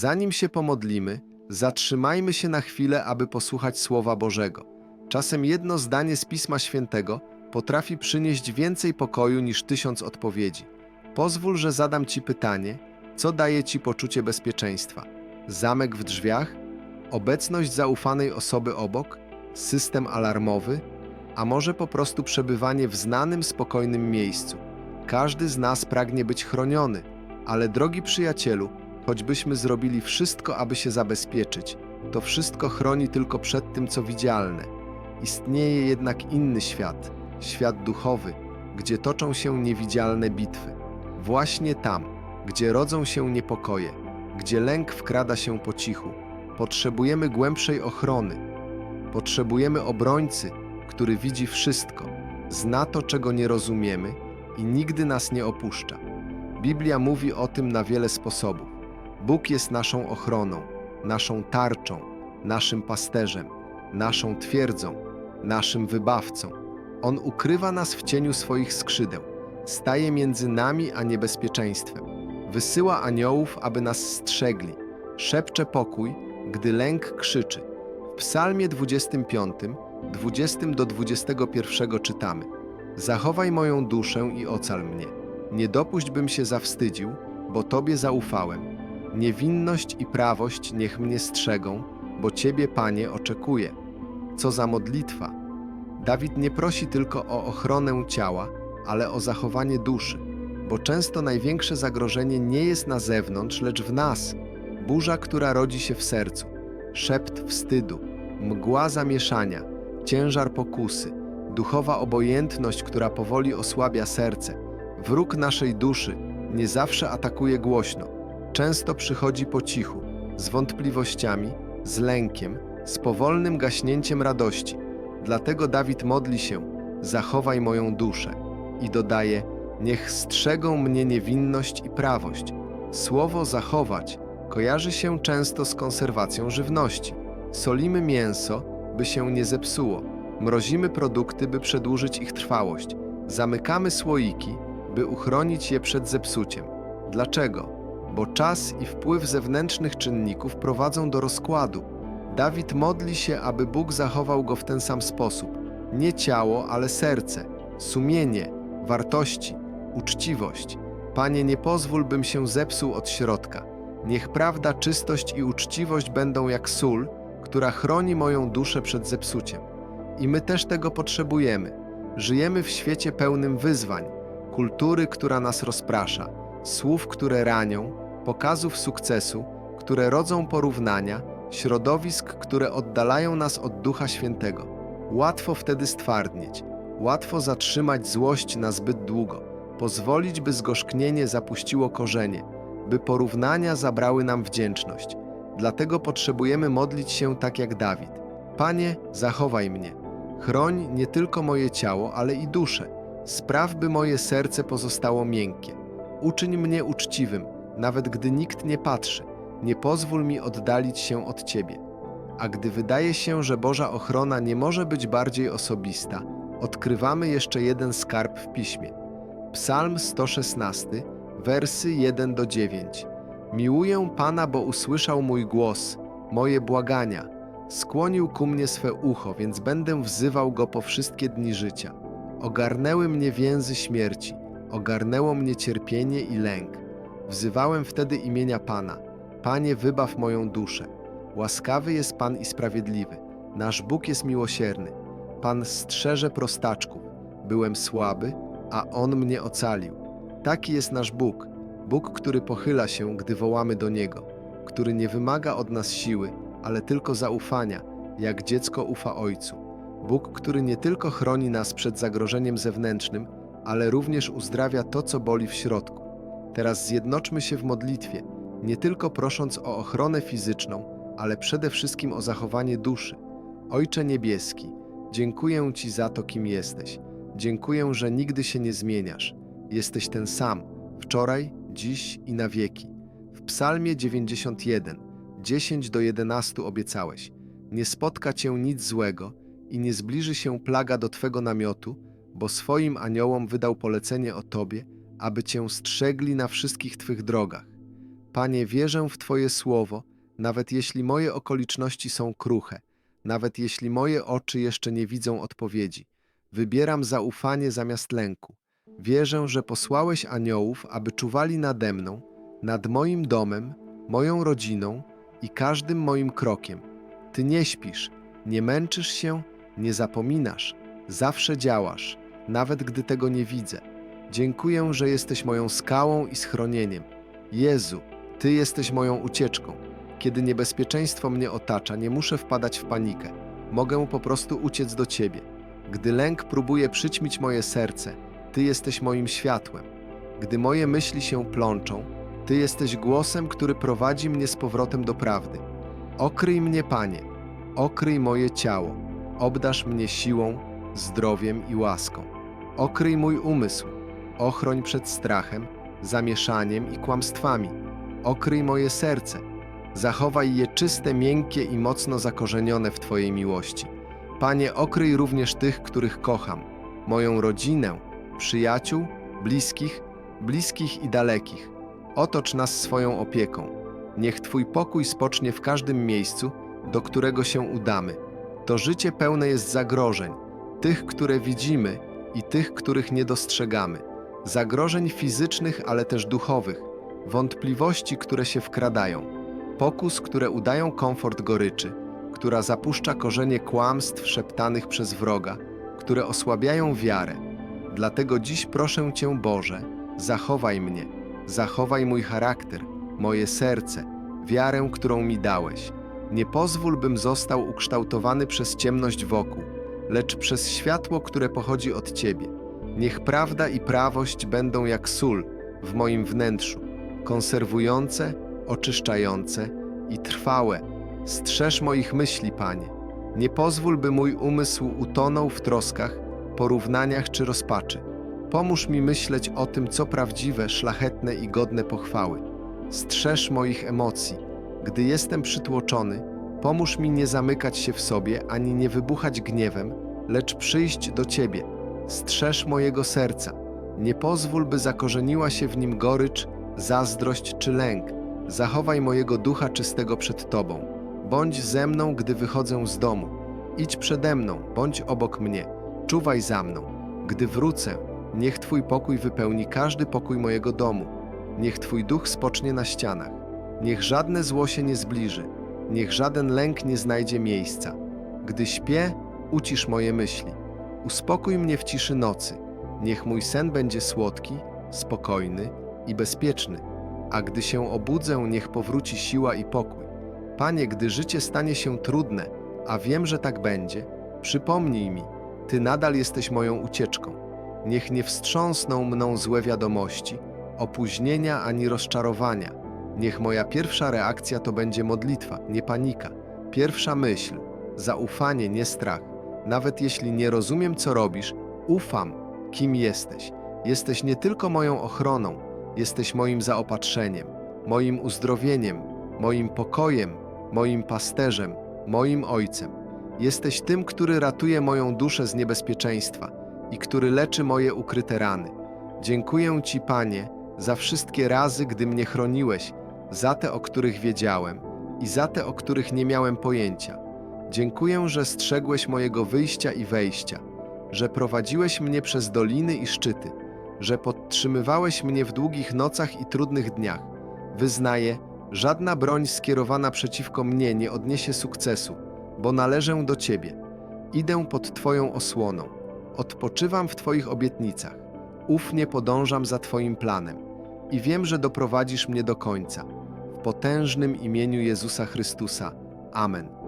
Zanim się pomodlimy, zatrzymajmy się na chwilę, aby posłuchać Słowa Bożego. Czasem jedno zdanie z Pisma Świętego potrafi przynieść więcej pokoju niż tysiąc odpowiedzi. Pozwól, że zadam Ci pytanie, co daje Ci poczucie bezpieczeństwa? Zamek w drzwiach? Obecność zaufanej osoby obok? System alarmowy? A może po prostu przebywanie w znanym, spokojnym miejscu? Każdy z nas pragnie być chroniony, ale drogi przyjacielu, choćbyśmy zrobili wszystko, aby się zabezpieczyć, to wszystko chroni tylko przed tym, co widzialne. Istnieje jednak inny świat, świat duchowy, gdzie toczą się niewidzialne bitwy. Właśnie tam, gdzie rodzą się niepokoje, gdzie lęk wkrada się po cichu, potrzebujemy głębszej ochrony. Potrzebujemy obrońcy, który widzi wszystko, zna to, czego nie rozumiemy i nigdy nas nie opuszcza. Biblia mówi o tym na wiele sposobów. Bóg jest naszą ochroną, naszą tarczą, naszym pasterzem, naszą twierdzą, naszym wybawcą. On ukrywa nas w cieniu swoich skrzydeł, staje między nami a niebezpieczeństwem. Wysyła aniołów, aby nas strzegli, szepcze pokój, gdy lęk krzyczy. W Psalmie 25, 20 do 21 czytamy: Zachowaj moją duszę i ocal mnie. Nie dopuść, bym się zawstydził, bo Tobie zaufałem. Niewinność i prawość niech mnie strzegą, bo Ciebie, Panie, oczekuję. Co za modlitwa! Dawid nie prosi tylko o ochronę ciała, ale o zachowanie duszy, bo często największe zagrożenie nie jest na zewnątrz, lecz w nas. Burza, która rodzi się w sercu, szept wstydu, mgła zamieszania, ciężar pokusy, duchowa obojętność, która powoli osłabia serce. Wróg naszej duszy nie zawsze atakuje głośno, często przychodzi po cichu, z wątpliwościami, z lękiem, z powolnym gaśnięciem radości. Dlatego Dawid modli się: Zachowaj moją duszę. I dodaje: Niech strzegą mnie niewinność i prawość. Słowo zachować kojarzy się często z konserwacją żywności. Solimy mięso, by się nie zepsuło. Mrozimy produkty, by przedłużyć ich trwałość. Zamykamy słoiki, by uchronić je przed zepsuciem. Dlaczego? Bo czas i wpływ zewnętrznych czynników prowadzą do rozkładu. Dawid modli się, aby Bóg zachował go w ten sam sposób. Nie ciało, ale serce, sumienie, wartości, uczciwość. Panie, nie pozwól, bym się zepsuł od środka. Niech prawda, czystość i uczciwość będą jak sól, która chroni moją duszę przed zepsuciem. I my też tego potrzebujemy. Żyjemy w świecie pełnym wyzwań, kultury, która nas rozprasza, słów, które ranią, pokazów sukcesu, które rodzą porównania, środowisk, które oddalają nas od Ducha Świętego. Łatwo wtedy stwardnieć, łatwo zatrzymać złość na zbyt długo, pozwolić, by zgorzknienie zapuściło korzenie, by porównania zabrały nam wdzięczność. Dlatego potrzebujemy modlić się tak jak Dawid. Panie, zachowaj mnie. Chroń nie tylko moje ciało, ale i duszę. Spraw, by moje serce pozostało miękkie. Uczyń mnie uczciwym, nawet gdy nikt nie patrzy. Nie pozwól mi oddalić się od Ciebie. A gdy wydaje się, że Boża ochrona nie może być bardziej osobista, odkrywamy jeszcze jeden skarb w piśmie. Psalm 116, wersy 1 do 9. Miłuję Pana, bo usłyszał mój głos, moje błagania. Skłonił ku mnie swe ucho, więc będę wzywał go po wszystkie dni życia. Ogarnęły mnie więzy śmierci, ogarnęło mnie cierpienie i lęk. Wzywałem wtedy imienia Pana. Panie, wybaw moją duszę. Łaskawy jest Pan i sprawiedliwy. Nasz Bóg jest miłosierny. Pan strzeże prostaczków. Byłem słaby, a On mnie ocalił. Taki jest nasz Bóg. Bóg, który pochyla się, gdy wołamy do Niego, który nie wymaga od nas siły, ale tylko zaufania, jak dziecko ufa Ojcu. Bóg, który nie tylko chroni nas przed zagrożeniem zewnętrznym, ale również uzdrawia to, co boli w środku. Teraz zjednoczmy się w modlitwie, nie tylko prosząc o ochronę fizyczną, ale przede wszystkim o zachowanie duszy. Ojcze Niebieski, dziękuję Ci za to, kim jesteś. Dziękuję, że nigdy się nie zmieniasz. Jesteś ten sam, wczoraj, dziś i na wieki. W Psalmie 91, 10 do 11 obiecałeś: Nie spotka cię nic złego i nie zbliży się plaga do twego namiotu, bo swoim aniołom wydał polecenie o tobie, aby cię strzegli na wszystkich twych drogach. Panie, wierzę w Twoje słowo, nawet jeśli moje okoliczności są kruche, nawet jeśli moje oczy jeszcze nie widzą odpowiedzi. Wybieram zaufanie zamiast lęku. Wierzę, że posłałeś aniołów, aby czuwali nade mną, nad moim domem, moją rodziną i każdym moim krokiem. Ty nie śpisz, nie męczysz się, nie zapominasz, zawsze działasz, nawet gdy tego nie widzę. Dziękuję, że jesteś moją skałą i schronieniem. Jezu, Ty jesteś moją ucieczką. Kiedy niebezpieczeństwo mnie otacza, nie muszę wpadać w panikę. Mogę po prostu uciec do Ciebie. Gdy lęk próbuje przyćmić moje serce, Ty jesteś moim światłem. Gdy moje myśli się plączą, Ty jesteś głosem, który prowadzi mnie z powrotem do prawdy. Okryj mnie, Panie, okryj moje ciało, obdasz mnie siłą, zdrowiem i łaską. Okryj mój umysł, ochroń przed strachem, zamieszaniem i kłamstwami. Okryj moje serce, zachowaj je czyste, miękkie i mocno zakorzenione w Twojej miłości. Panie, okryj również tych, których kocham, moją rodzinę, przyjaciół, bliskich, bliskich i dalekich. Otocz nas swoją opieką. Niech Twój pokój spocznie w każdym miejscu, do którego się udamy. To życie pełne jest zagrożeń, tych, które widzimy i tych, których nie dostrzegamy. Zagrożeń fizycznych, ale też duchowych, wątpliwości, które się wkradają, pokus, które udają komfort goryczy, która zapuszcza korzenie kłamstw szeptanych przez wroga, które osłabiają wiarę. Dlatego dziś proszę Cię, Boże, zachowaj mnie, zachowaj mój charakter, moje serce, wiarę, którą mi dałeś. Nie pozwól, bym został ukształtowany przez ciemność wokół, lecz przez światło, które pochodzi od Ciebie. Niech prawda i prawość będą jak sól w moim wnętrzu, konserwujące, oczyszczające i trwałe. Strzeż moich myśli, Panie. Nie pozwól, by mój umysł utonął w troskach, porównaniach czy rozpaczy. Pomóż mi myśleć o tym, co prawdziwe, szlachetne i godne pochwały. Strzeż moich emocji. Gdy jestem przytłoczony, pomóż mi nie zamykać się w sobie ani nie wybuchać gniewem, lecz przyjść do Ciebie. Strzeż mojego serca. Nie pozwól, by zakorzeniła się w nim gorycz, zazdrość czy lęk. Zachowaj mojego ducha czystego przed Tobą. Bądź ze mną, gdy wychodzę z domu. Idź przede mną, bądź obok mnie. Czuwaj za mną. Gdy wrócę, niech Twój pokój wypełni każdy pokój mojego domu. Niech Twój duch spocznie na ścianach. Niech żadne zło się nie zbliży. Niech żaden lęk nie znajdzie miejsca. Gdy śpię, ucisz moje myśli. Uspokój mnie w ciszy nocy. Niech mój sen będzie słodki, spokojny i bezpieczny. A gdy się obudzę, niech powróci siła i pokój. Panie, gdy życie stanie się trudne, a wiem, że tak będzie, przypomnij mi, Ty nadal jesteś moją ucieczką. Niech nie wstrząsną mną złe wiadomości, opóźnienia ani rozczarowania. Niech moja pierwsza reakcja to będzie modlitwa, nie panika. Pierwsza myśl, zaufanie, nie strach. Nawet jeśli nie rozumiem, co robisz, ufam, kim jesteś. Jesteś nie tylko moją ochroną, jesteś moim zaopatrzeniem, moim uzdrowieniem, moim pokojem, moim pasterzem, moim ojcem. Jesteś tym, który ratuje moją duszę z niebezpieczeństwa i który leczy moje ukryte rany. Dziękuję Ci, Panie, za wszystkie razy, gdy mnie chroniłeś, za te, o których wiedziałem i za te, o których nie miałem pojęcia. Dziękuję, że strzegłeś mojego wyjścia i wejścia, że prowadziłeś mnie przez doliny i szczyty, że podtrzymywałeś mnie w długich nocach i trudnych dniach. Wyznaję, żadna broń skierowana przeciwko mnie nie odniesie sukcesu, bo należę do Ciebie. Idę pod Twoją osłoną, odpoczywam w Twoich obietnicach, ufnie podążam za Twoim planem i wiem, że doprowadzisz mnie do końca. Potężnym imieniu Jezusa Chrystusa. Amen.